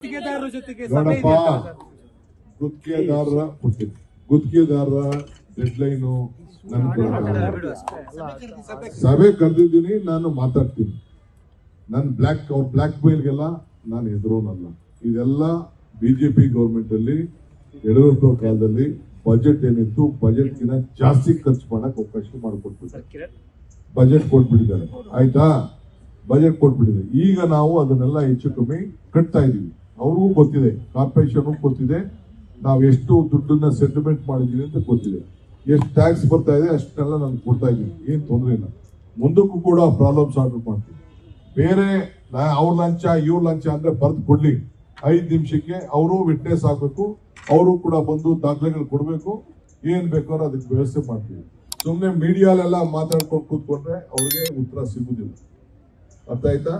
ಗುತ್ತಿಗೆದಾರರ ಜೊತೆಗೆ ಸಭೆ ನೋಡಪ್ಪ ಲೈನ್ ಸರ್? ಗುತ್ತಿಗೆದಾರರ ನನ್ನ ಸಭೆ ಕರೆದಿದ್ದೀನಿ ನಾನು ಮಾತಾಡ್ತೀನಿ. ನನ್ನ ಬ್ಲ್ಯಾಕ್ ಅವ್ರ ಬ್ಲ್ಯಾಕ್ ಮೇಲ್ಗೆಲ್ಲ ನಾನು ಎದುರೋನಲ್ಲ ಇದೆಲ್ಲ ಬಿಜೆಪಿ ಗೌರ್ಮೆಂಟ್ ಅಲ್ಲಿ ಯಡಿಯೂರಪ್ಪ ಕಾಲದಲ್ಲಿ ಬಜೆಟ್ ಏನಿತ್ತು ಬಜೆಟ್ ಬಜೆಟ್ಗಿನ ಜಾಸ್ತಿ ಖರ್ಚು ಮಾಡಕ್ ಅವಕಾಶ ಮಾಡಿಕೊಟ್ಬಿಟ್ಟು ಬಜೆಟ್ ಕೊಟ್ಬಿಟ್ಟಿದ್ದಾರೆ. ಆಯ್ತಾ? ಬಜೆಟ್ ಕೊಟ್ಬಿಟ್ಟಿದೆ. ಈಗ ನಾವು ಅದನ್ನೆಲ್ಲ ಹೆಚ್ಚು ಕಮ್ಮಿ ಕಟ್ತಾ ಇದೀವಿ. ಅವ್ರಿಗೂ ಗೊತ್ತಿದೆ ಕಾರ್ಪೊರೇಷನ್ ಗೊತ್ತಿದೆ. ನಾವು ಎಷ್ಟು ದುಡ್ಡನ್ನ ಸೆಟಲ್ಮೆಂಟ್ ಮಾಡಿದ್ದೀವಿ ಅಂತ ಗೊತ್ತಿದೆ. ಎಷ್ಟು ಟ್ಯಾಕ್ಸ್ ಬರ್ತಾ ಇದೆ, ಅಷ್ಟನ್ನೆಲ್ಲ ನಾನು ಕೊಡ್ತಾ ಇದ್ದೀನಿ. ಏನ್ ತೊಂದರೆ ಇಲ್ಲ. ಮುಂದಕ್ಕೂ ಕೂಡ ಪ್ರಾಬ್ಲಮ್ ಸಾಲ್ವ್ ಮಾಡ್ತೀನಿ ಬೇರೆ ಅವ್ರ ಲಂಚ, ಇವ್ರ ಲಂಚ ಅಂದ್ರೆ ಬರ್ದು ಕೊಡ್ಲಿ. ಐದು ನಿಮಿಷಕ್ಕೆ ಅವರು ವಿಟ್ನೆಸ್ ಆಗಬೇಕು, ಅವರು ಕೂಡ ಬಂದು ದಾಖಲೆಗಳು ಕೊಡ್ಬೇಕು. ಏನು ಬೇಕಾದ್ರೂ ಅದಕ್ಕೆ ವ್ಯವಸ್ಥೆ ಮಾಡ್ತೀವಿ. ಸುಮ್ಮನೆ ಮೀಡಿಯಾಲೆಲ್ಲ ಮಾತಾಡ್ಕೊಂಡು ಕೂತ್ಕೊಂಡ್ರೆ ಅವ್ರಿಗೆ ಉತ್ತರ ಸಿಗುದಿಲ್ಲ. ಅರ್ಥ ಆಯ್ತಾ?